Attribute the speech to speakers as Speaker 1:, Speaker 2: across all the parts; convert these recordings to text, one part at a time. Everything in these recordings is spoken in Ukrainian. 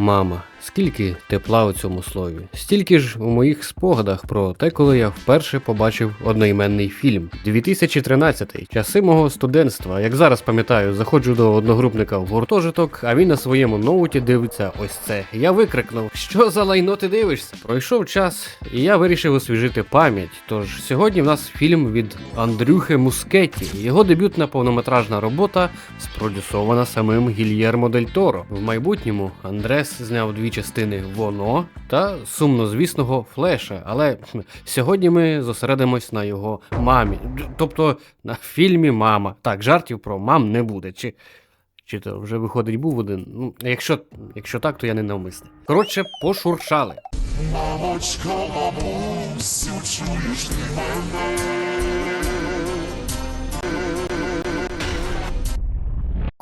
Speaker 1: Мама, скільки тепла у цьому слові, стільки ж у моїх спогадах про те, коли я вперше побачив одноіменний фільм. 2013 часи мого студентства. Як зараз пам'ятаю, заходжу до одногрупника в гуртожиток, а він на своєму ноуті дивиться ось це. Я викрикнув: Що за лайно ти дивишся? Пройшов час, і я вирішив освіжити пам'ять. Тож сьогодні в нас фільм від Андрюхи Мускетті. Його дебютна повнометражна робота спродюсована самим Гільєрмо Дель Торо. В майбутньому Андрес зняв дві частини Воно та сумнозвісного Флеша. Але сьогодні ми зосередимось на його мамі, тобто на фільмі Мама. Так, жартів про мам не буде. Чи, чи то вже виходить був один? Ну, якщо, якщо так, то я не навмисний. Коротше, пошуршали.
Speaker 2: Мамочка, мамусю, чуєш ти мене?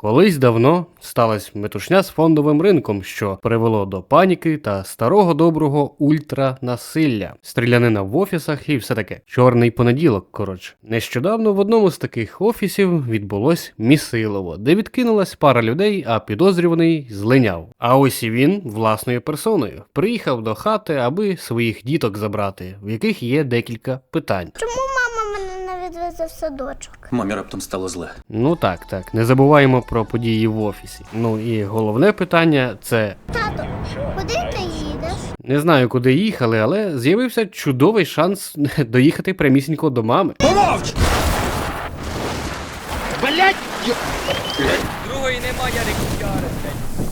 Speaker 1: Колись давно сталася метушня з фондовим ринком, що привело до паніки та старого доброго ультранасилля, стрілянина в офісах і все таке. Чорний понеділок, коротше. Нещодавно в одному з таких офісів відбулось місилово, де відкинулась пара людей, а підозрюваний злиняв. А ось і він власною персоною приїхав до хати, аби своїх діток забрати, в яких є декілька питань.
Speaker 3: Чому відвезе в садочок?
Speaker 4: Мамі раптом стало зле.
Speaker 1: Ну так, так, не забуваємо про події в офісі. Ну і головне питання це
Speaker 3: Тато, куди ти їдеш?
Speaker 1: не знаю, куди їхали, але з'явився чудовий шанс доїхати прямісінько до мами.
Speaker 5: Другої немає, я не купляю, блядь.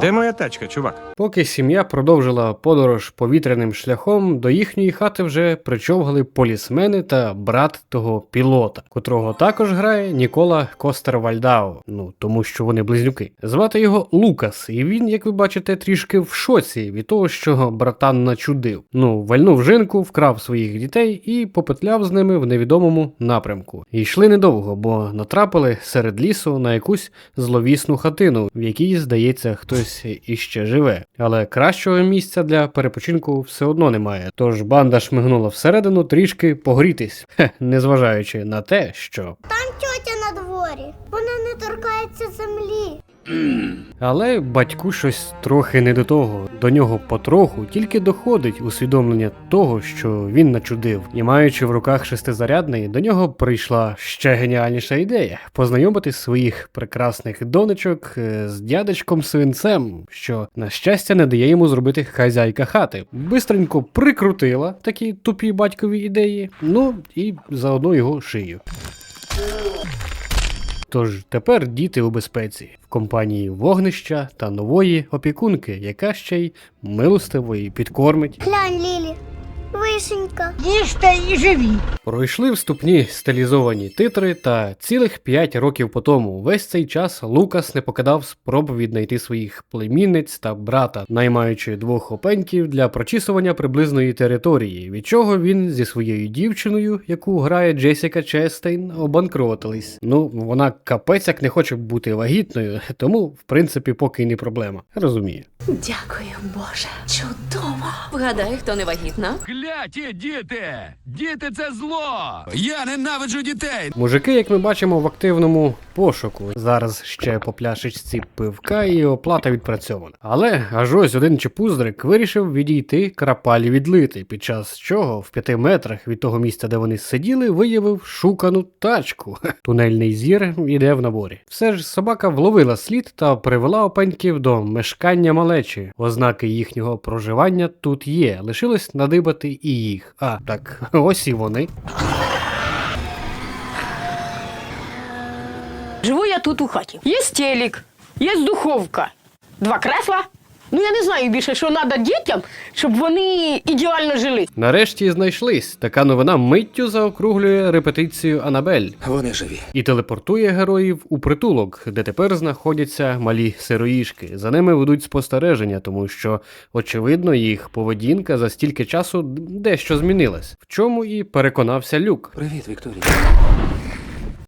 Speaker 6: Де моя тачка, чувак?
Speaker 1: Поки сім'я продовжила подорож повітряним шляхом, до їхньої хати вже причовгали полісмени та брат того пілота, котрого також грає Нікола Костер Вальдао. Ну тому що вони близнюки. Звати його Лукас, і він, як ви бачите, трішки в шоці від того, що братан начудив. Ну, вальнув жінку, вкрав своїх дітей і попетляв з ними в невідомому напрямку. І йшли недовго, бо натрапили серед лісу на якусь зловісну хатину, в якій, здається, хтось іще живе. Але кращого місця для перепочинку все одно немає. Тож банда шмигнула всередину трішки погрітись, хе, незважаючи на те, що.
Speaker 3: Там тьотя на дворі. Вона не торкається землі.
Speaker 1: Але батьку щось трохи не до того. До нього потроху тільки доходить усвідомлення того, що він начудив, і маючи в руках шестизарядний, до нього прийшла ще геніальніша ідея познайомити своїх прекрасних донечок е, з дядечком свинцем, що на щастя не дає йому зробити хазяйка хати. Бистренько прикрутила такі тупі батькові ідеї, ну і заодно його шию. Тож тепер діти у безпеці в компанії вогнища та нової опікунки, яка ще й милостиво і підкормить.
Speaker 3: Глянь, Лілі, вишенька.
Speaker 7: Їжте і живі.
Speaker 1: Пройшли вступні стилізовані титри, та цілих 5 років по тому весь цей час Лукас не покидав спроб віднайти своїх племінниць та брата, наймаючи двох опеньків для прочісування приблизної території, від чого він зі своєю дівчиною, яку грає Джесіка Честейн, обанкротились. Ну, вона капець як не хоче бути вагітною, тому в принципі поки й не проблема. Розумію.
Speaker 8: Дякую, Боже. Чудово. Вгадай, хто не вагітна?
Speaker 9: Кляті діти! Діти це зло! Я ненавиджу дітей!
Speaker 1: Мужики, як ми бачимо, в активному пошуку. Зараз ще по пляшечці пивка і оплата відпрацьована. Але аж ось один чепуздрик вирішив відійти крапалі відлити, під час чого в п'яти метрах від того місця, де вони сиділи, виявив шукану тачку. Тунельний зір іде в наборі. Все ж собака вловила слід та привела опеньків до мешкання малечі. Ознаки їхнього проживання тут є. Лишилось надибати і їх. А так, ось і вони.
Speaker 7: Живу я тут у хаті. Є телек, є духовка, два кресла. Ну я не знаю більше, що треба дітям, щоб вони ідеально жили.
Speaker 1: Нарешті знайшлись. Така новина миттю заокруглює репетицію Анабель
Speaker 4: Вони живі.
Speaker 1: і телепортує героїв у притулок, де тепер знаходяться малі сироїшки. За ними ведуть спостереження, тому що, очевидно, їх поведінка за стільки часу дещо змінилась, в чому і переконався Люк.
Speaker 4: Привіт, Вікторія.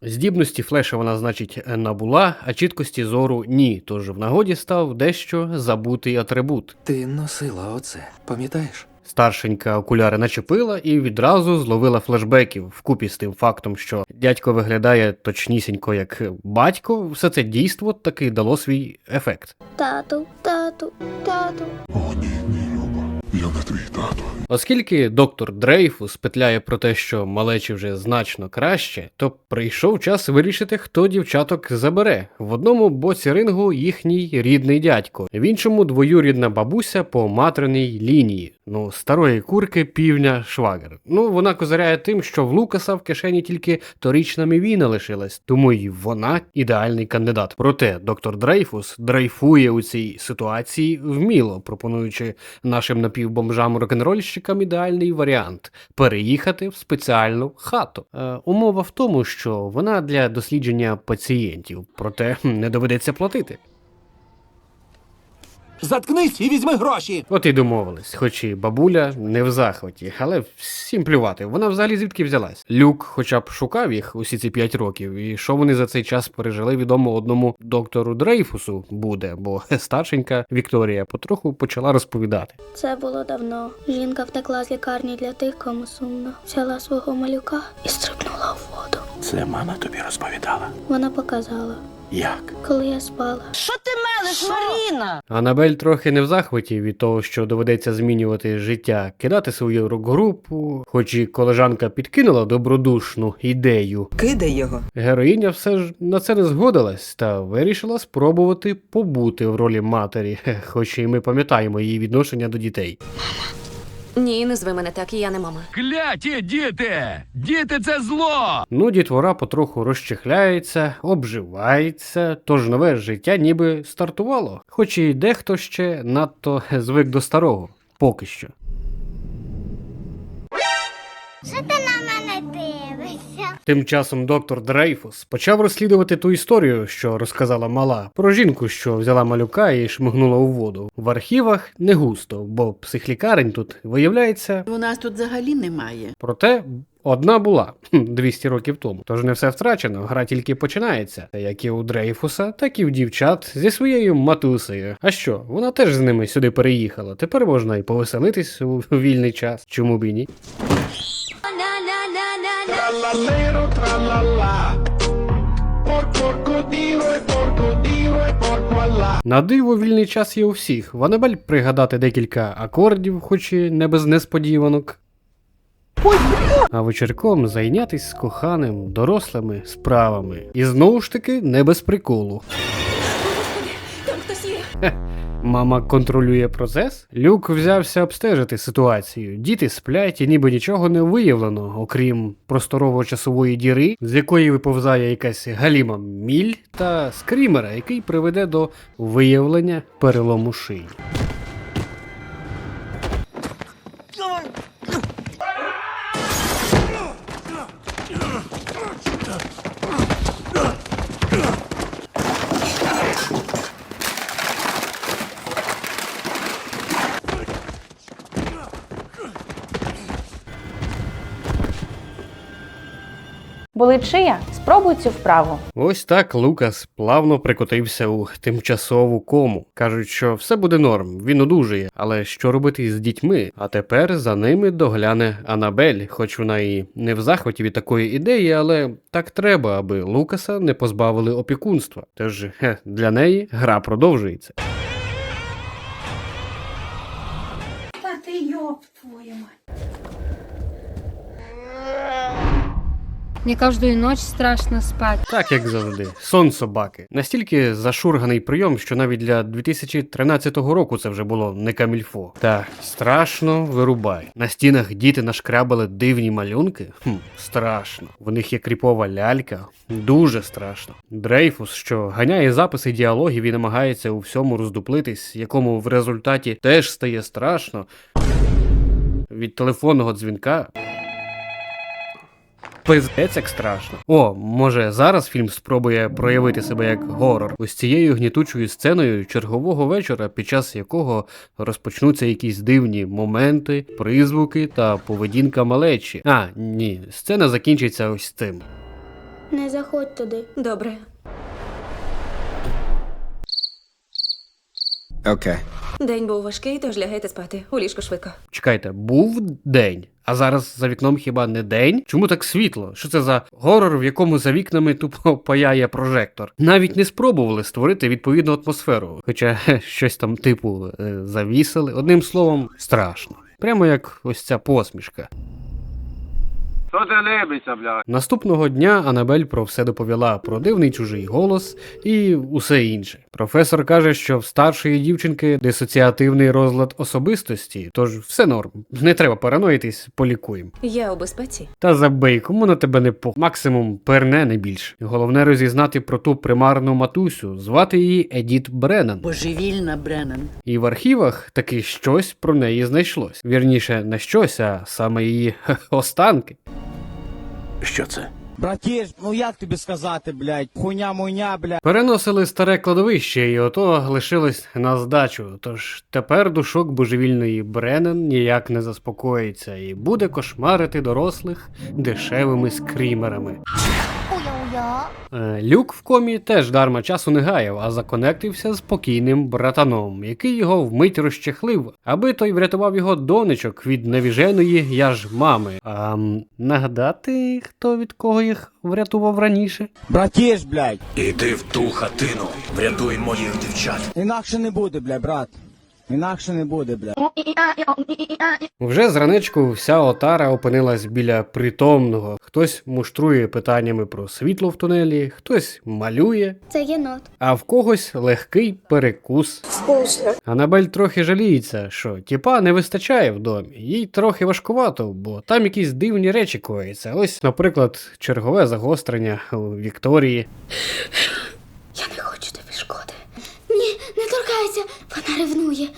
Speaker 1: Здібності флеша вона, значить, набула, а чіткості зору ні. Тож в нагоді став дещо забутий атрибут.
Speaker 4: Ти носила оце, пам'ятаєш?
Speaker 1: Старшенька окуляри начепила і відразу зловила флешбеків вкупі з тим фактом, що дядько виглядає точнісінько як батько. Все це дійство таки дало свій ефект.
Speaker 3: Тату, тату, тату.
Speaker 2: О, ні, ні. Я не твій тато.
Speaker 1: Оскільки доктор Дрейфус петляє про те, що малечі вже значно краще, то прийшов час вирішити, хто дівчаток забере. В одному боці рингу їхній рідний дядько, в іншому двоюрідна бабуся по материній лінії. Ну, старої курки півня швагер. Ну, вона козиряє тим, що в Лукаса в кишені тільки торічна мівіна лишилась, тому й вона ідеальний кандидат. Проте доктор Дрейфус дрейфує у цій ситуації вміло, пропонуючи нашим напівбомжам рок-н-рольщикам ідеальний варіант переїхати в спеціальну хату. Е, умова в тому, що вона для дослідження пацієнтів, проте не доведеться платити.
Speaker 4: Заткнись і візьми гроші.
Speaker 1: От і домовились, хоч і бабуля не в захваті, але всім плювати. Вона взагалі звідки взялась? Люк, хоча б шукав їх усі ці п'ять років, і що вони за цей час пережили, відомо одному доктору Дрейфусу буде, бо старшенька Вікторія потроху почала розповідати.
Speaker 3: Це було давно. Жінка втекла з лікарні для тих, кому сумно. Взяла свого малюка і стрибнула в воду.
Speaker 4: Це мама тобі розповідала.
Speaker 3: Вона показала,
Speaker 4: Як?
Speaker 3: коли я спала.
Speaker 7: Що ти мелиш, Маріна?
Speaker 1: Анабель трохи не в захваті від того, що доведеться змінювати життя, кидати свою рок-групу, хоч і колежанка підкинула добродушну ідею.
Speaker 6: Кидай його.
Speaker 1: Героїня все ж на це не згодилась та вирішила спробувати побути в ролі матері, хоч і ми пам'ятаємо її відношення до дітей.
Speaker 8: Ні, не зви мене так, я не мама.
Speaker 9: Кляті діти! Діти це зло!
Speaker 1: Ну, дітвора потроху розчехляється, обживається, тож нове життя ніби стартувало, хоч і дехто ще надто звик до старого, поки що.
Speaker 3: Що
Speaker 1: Тим часом доктор Дрейфус почав розслідувати ту історію, що розказала мала, про жінку, що взяла малюка і шмигнула у воду. В архівах не густо, бо психлікарень тут виявляється
Speaker 6: У нас тут взагалі немає.
Speaker 1: Проте одна була хм, 200 років тому. Тож не все втрачено, гра тільки починається, як і у Дрейфуса, так і в дівчат зі своєю матусею. А що, вона теж з ними сюди переїхала. Тепер можна і повеселитись у вільний час. Чому б і ні?
Speaker 2: Porco Allah.
Speaker 1: На диво вільний час є у всіх. Ванабель пригадати декілька акордів, хоч і не без несподіванок. А вечірком зайнятись з коханим, дорослими справами. І знову ж таки не без приколу.
Speaker 8: Там хтось є.
Speaker 1: Мама контролює процес. Люк взявся обстежити ситуацію. Діти сплять і ніби нічого не виявлено, окрім просторово-часової діри, з якої виповзає якась галіма міль та скрімера, який приведе до виявлення перелому шиї.
Speaker 10: Болить шия? Спробуй цю вправу.
Speaker 1: Ось так Лукас плавно прикотився у тимчасову кому. Кажуть, що все буде норм, він одужає, але що робити з дітьми? А тепер за ними догляне Анабель, хоч вона і не в захваті від такої ідеї, але так треба, аби Лукаса не позбавили опікунства. Тож хе, для неї гра продовжується.
Speaker 11: Мне каждую ночь страшно спать.
Speaker 1: Так як завжди, сон собаки. Настільки зашурганий прийом, що навіть для 2013 року це вже було не камільфо. Так, страшно вирубай. На стінах діти нашкрябали дивні малюнки. Хм, страшно. В них є кріпова лялька. Дуже страшно. Дрейфус, що ганяє записи діалогів і намагається у всьому роздуплитись, якому в результаті теж стає страшно. Від телефонного дзвінка Пиздець як страшно. О, може зараз фільм спробує проявити себе як горор. Ось цією гнітучою сценою чергового вечора, під час якого розпочнуться якісь дивні моменти, призвуки та поведінка малечі. А, ні, сцена закінчиться ось цим.
Speaker 3: Не заходь туди.
Speaker 8: Добре.
Speaker 4: Окей.
Speaker 8: День був важкий, тож лягайте спати. У ліжко швидко.
Speaker 1: Чекайте, був день, а зараз за вікном хіба не день? Чому так світло? Що це за горор, в якому за вікнами тупо паяє прожектор? Навіть не спробували створити відповідну атмосферу, хоча щось там типу е, завісили. Одним словом, страшно. Прямо як ось ця посмішка.
Speaker 4: Що ти либися, бля?
Speaker 1: Наступного дня Анабель про все доповіла про дивний чужий голос і усе інше. Професор каже, що в старшої дівчинки дисоціативний розлад особистості, тож все норм. Не треба параноїтись, полікуємо.
Speaker 8: Я у безпеці.
Speaker 1: Та забий, кому на тебе не по максимум перне не більше. Головне розізнати про ту примарну матусю, звати її Едіт Бреннан.
Speaker 6: Божевільна Бреннан.
Speaker 1: І в архівах таки щось про неї знайшлось. Вірніше, не щось, а саме її останки.
Speaker 4: Що це?
Speaker 12: Братіж, ну як тобі сказати, блядь, хуйня муйня, блядь.
Speaker 1: Переносили старе кладовище, і ото лишилось на здачу. Тож тепер душок божевільної Бренен ніяк не заспокоїться і буде кошмарити дорослих дешевими скрімерами. Е, Люк в комі теж дарма часу не гаяв, а законектився з покійним братаном, який його вмить розчехлив, аби той врятував його донечок від навіженої я ж мами. А нагадати, хто від кого їх врятував раніше?
Speaker 12: Братіж, блядь.
Speaker 4: Іди в ту хатину, врятуй моїх дівчат.
Speaker 12: Інакше не буде, блядь, брат. Інакше не буде, блядь.
Speaker 1: Вже зранечку вся отара опинилась біля притомного. Хтось муштрує питаннями про світло в тунелі, хтось малює,
Speaker 3: Це єнот.
Speaker 1: а в когось легкий перекус. Анабель трохи жаліється, що тіпа не вистачає в домі. Їй трохи важкувато, бо там якісь дивні речі коїться. Ось, наприклад, чергове загострення у Вікторії.
Speaker 3: Я не хочу тобі шкоди. Ні, не торкайся. Вона ревнує.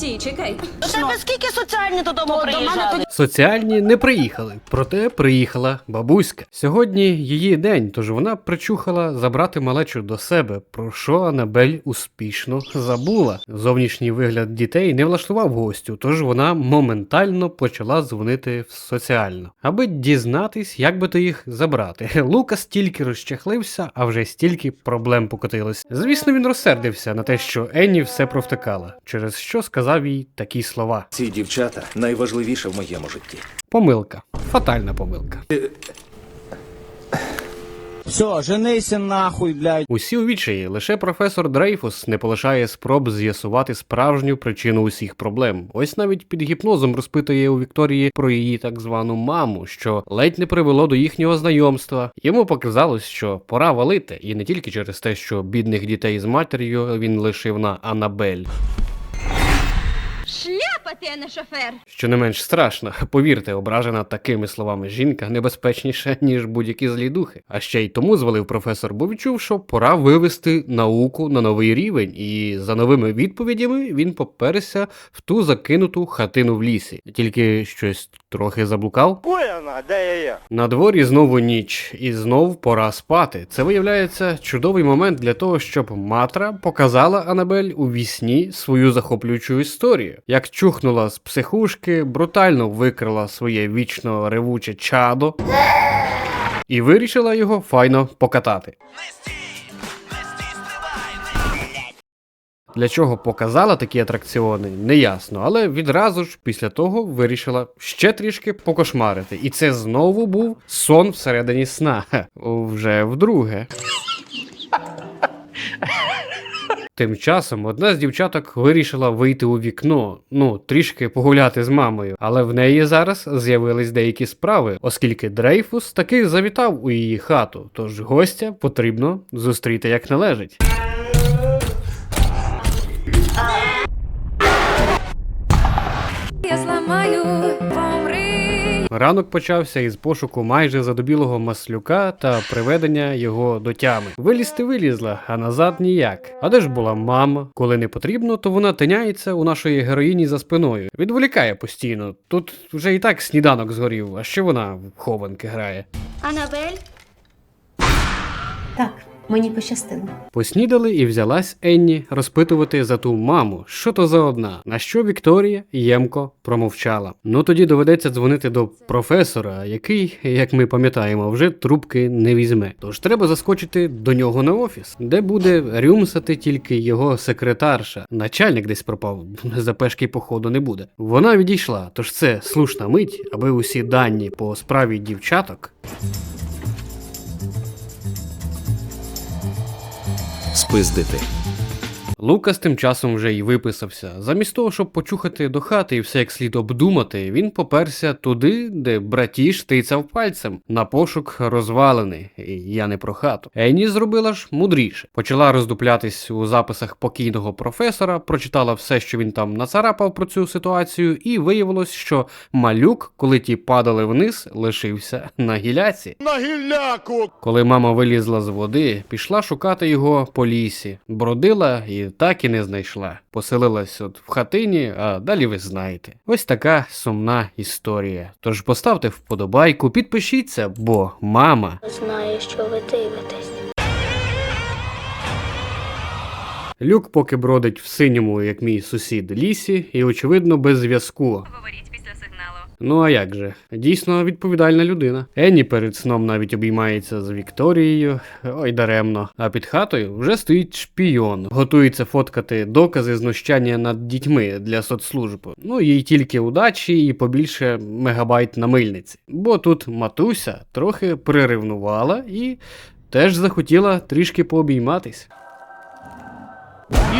Speaker 8: Стій, чекай.
Speaker 7: Тебе скільки соціальні додому приїжджали?
Speaker 1: Соціальні не приїхали, проте приїхала бабуська. Сьогодні її день, тож вона причухала забрати малечу до себе, про що Анабель успішно забула. Зовнішній вигляд дітей не влаштував гостю, тож вона моментально почала дзвонити в соціально, аби дізнатись, як би то їх забрати. Лука стільки розчехлився, а вже стільки проблем покотилось. Звісно, він розсердився на те, що Енні все провтикала, через що сказав їй такі слова.
Speaker 4: Ці дівчата найважливіше в моєму житті.
Speaker 1: Помилка. Фатальна помилка.
Speaker 12: Все, женися нахуй, блядь.
Speaker 1: Усі у відчаї, лише професор Дрейфус не полишає спроб з'ясувати справжню причину усіх проблем. Ось навіть під гіпнозом розпитує у Вікторії про її так звану маму, що ледь не привело до їхнього знайомства. Йому показалось, що пора валити, і не тільки через те, що бідних дітей з матір'ю він лишив на Анабель.
Speaker 11: Шляпа ти, а не шофер.
Speaker 1: Що не менш страшно, повірте, ображена такими словами жінка небезпечніша, ніж будь-які злі духи. А ще й тому звалив професор, бо відчув, що пора вивести науку на новий рівень, і за новими відповідями він поперся в ту закинуту хатину в лісі. Тільки щось трохи заблукав. На дворі знову ніч, і знов пора спати. Це виявляється чудовий момент для того, щоб Матра показала Анабель у вісні свою захоплюючу історію. Як чухнула з психушки, брутально викрила своє вічно ревуче чадо і вирішила його файно покатати. Для чого показала такі атракціони, неясно, але відразу ж після того вирішила ще трішки покошмарити. І це знову був сон всередині сна. Вже вдруге. Тим часом одна з дівчаток вирішила вийти у вікно, ну трішки погуляти з мамою, але в неї зараз з'явились деякі справи, оскільки Дрейфус таки завітав у її хату, тож гостя потрібно зустріти як належить.
Speaker 8: Я зламаю.
Speaker 1: Ранок почався із пошуку майже задобілого маслюка та приведення його до тями. Вилізти вилізла, а назад ніяк. А де ж була мама? Коли не потрібно, то вона тиняється у нашої героїні за спиною. Відволікає постійно. Тут вже і так сніданок згорів, а ще вона в хованки грає.
Speaker 3: Анабель?
Speaker 6: Так,
Speaker 8: Мені пощастило.
Speaker 1: Поснідали і взялась Енні розпитувати за ту маму, що то за одна. На що Вікторія ємко промовчала. Ну тоді доведеться дзвонити до професора, який, як ми пам'ятаємо, вже трубки не візьме. Тож треба заскочити до нього на офіс, де буде рюмсати тільки його секретарша. Начальник десь пропав, запешки походу не буде. Вона відійшла, тож це слушна мить, аби усі дані по справі дівчаток
Speaker 4: Спиздити.
Speaker 1: Лукас тим часом вже й виписався. Замість того, щоб почухати до хати і все як слід обдумати, він поперся туди, де братіш тицяв пальцем на пошук розвалини. І я не про хату. Енні зробила ж мудріше. Почала роздуплятись у записах покійного професора, прочитала все, що він там нацарапав про цю ситуацію, і виявилось, що малюк, коли ті падали вниз, лишився на гіляці.
Speaker 2: На гілляку!
Speaker 1: Коли мама вилізла з води, пішла шукати його по лісі, бродила і так і не знайшла. Поселилась от в хатині, а далі ви знаєте. Ось така сумна історія. Тож поставте вподобайку, підпишіться, бо мама
Speaker 3: Знає, що ви дивитесь.
Speaker 1: Люк поки бродить в синьому, як мій сусід, лісі, і, очевидно, без зв'язку.
Speaker 8: Говоріть.
Speaker 1: Ну а як же? Дійсно відповідальна людина. Енні перед сном навіть обіймається з Вікторією, ой даремно. А під хатою вже стоїть шпійон, готується фоткати докази знущання над дітьми для соцслужб. Ну їй тільки удачі і побільше мегабайт на мильниці. Бо тут матуся трохи приревнувала і теж захотіла трішки пообійматись.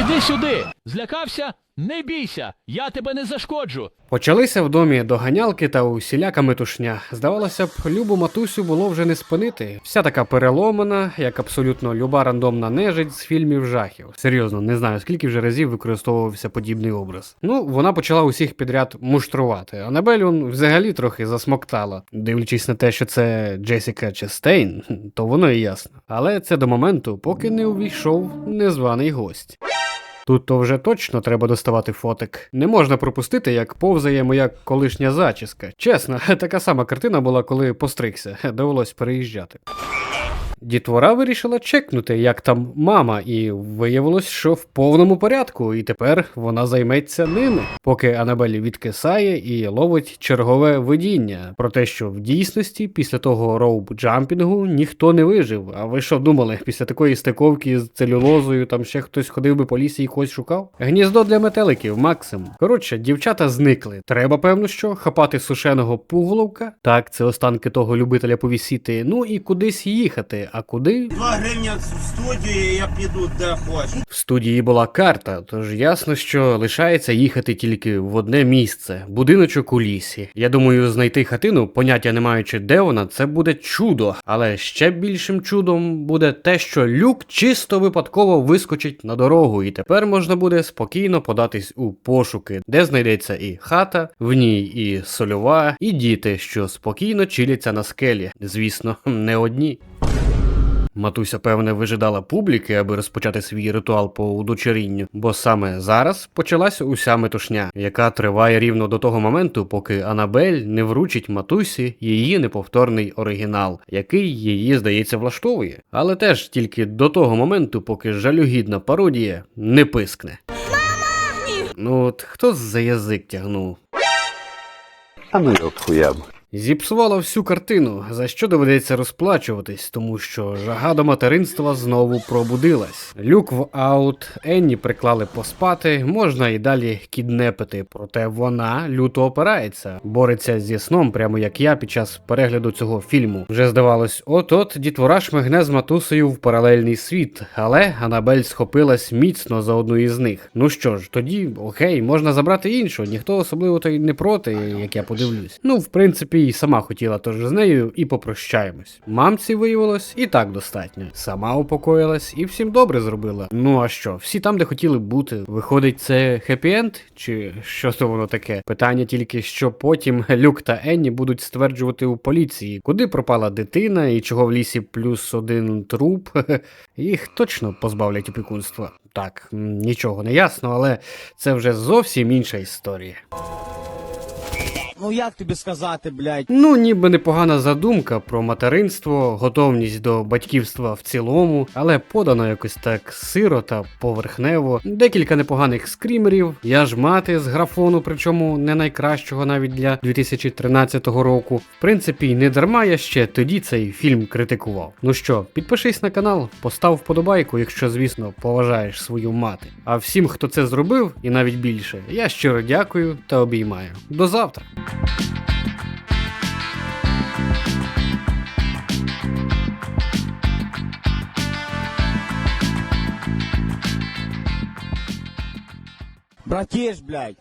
Speaker 12: Іди сюди! Злякався? Не бійся! Я тебе не зашкоджу!
Speaker 1: Почалися в домі доганялки та усіляка метушня. Здавалося б, любу матусю було вже не спинити. Вся така переломана, як абсолютно люба рандомна нежить з фільмів жахів. Серйозно, не знаю скільки вже разів використовувався подібний образ. Ну, вона почала усіх підряд муштрувати. Анабель он взагалі трохи засмоктала. Дивлячись на те, що це Джесіка Честейн, то воно і ясно. Але це до моменту, поки не увійшов незваний гость. Тут то вже точно треба доставати фотик. Не можна пропустити, як повзає моя колишня зачіска. Чесно, така сама картина була, коли постригся. Довелось переїжджати. Дітвора вирішила чекнути, як там мама, і виявилось, що в повному порядку, і тепер вона займеться ними, поки Анабель відкисає і ловить чергове видіння про те, що в дійсності після того роуп-джампінгу ніхто не вижив. А ви що думали, після такої стиковки з целюлозою там ще хтось ходив би по лісі і когось шукав? Гніздо для метеликів, максимум. Коротше, дівчата зникли. Треба, певно, що хапати сушеного пуголовка. Так, це останки того любителя повісіти. Ну і кудись їхати. А куди?
Speaker 12: Два гривня в студію, я піду де хочу.
Speaker 1: В студії була карта, тож ясно, що лишається їхати тільки в одне місце будиночок у лісі. Я думаю, знайти хатину, поняття не маючи, де вона, це буде чудо. Але ще більшим чудом буде те, що люк чисто випадково вискочить на дорогу, і тепер можна буде спокійно податись у пошуки, де знайдеться і хата, в ній і сольова, і діти, що спокійно чиляться на скелі. Звісно, не одні. Матуся, певне, вижидала публіки, аби розпочати свій ритуал по удочерінню, бо саме зараз почалася уся метушня, яка триває рівно до того моменту, поки Анабель не вручить матусі її неповторний оригінал, який її, здається, влаштовує. Але теж тільки до того моменту, поки жалюгідна пародія не пискне. Мама! Ну от хто за язик тягнув?
Speaker 4: А ну його.
Speaker 1: Зіпсувала всю картину, за що доведеться розплачуватись, тому що жага до материнства знову пробудилась. Люк в аут, Енні приклали поспати, можна і далі кіднепити, проте вона люто опирається, бореться зі сном, прямо як я під час перегляду цього фільму. Вже здавалось, от-от дітвора шмигне з матусею в паралельний світ, але Анабель схопилась міцно за одну із них. Ну що ж, тоді окей, можна забрати іншу, ніхто особливо то й не проти, як я подивлюсь. Ну, в принципі, і сама хотіла тож з нею і попрощаємось. Мамці виявилось і так достатньо. Сама упокоїлась і всім добре зробила. Ну а що, всі там, де хотіли бути. Виходить, це хеппі-енд? Чи що то воно таке? Питання тільки, що потім Люк та Енні будуть стверджувати у поліції, куди пропала дитина і чого в лісі плюс один труп. Їх точно позбавлять опікунства. Так, нічого не ясно, але це вже зовсім інша історія.
Speaker 12: Ну як тобі сказати, блядь?
Speaker 1: Ну, ніби непогана задумка про материнство, готовність до батьківства в цілому, але подано якось так сиро та поверхнево. Декілька непоганих скрімерів. Я ж мати з графону, причому не найкращого навіть для 2013 року. В принципі, не дарма я ще тоді цей фільм критикував. Ну що, підпишись на канал, постав вподобайку, якщо, звісно, поважаєш свою мати. А всім, хто це зробив, і навіть більше, я щиро дякую та обіймаю. До завтра!
Speaker 12: Братіш, блядь.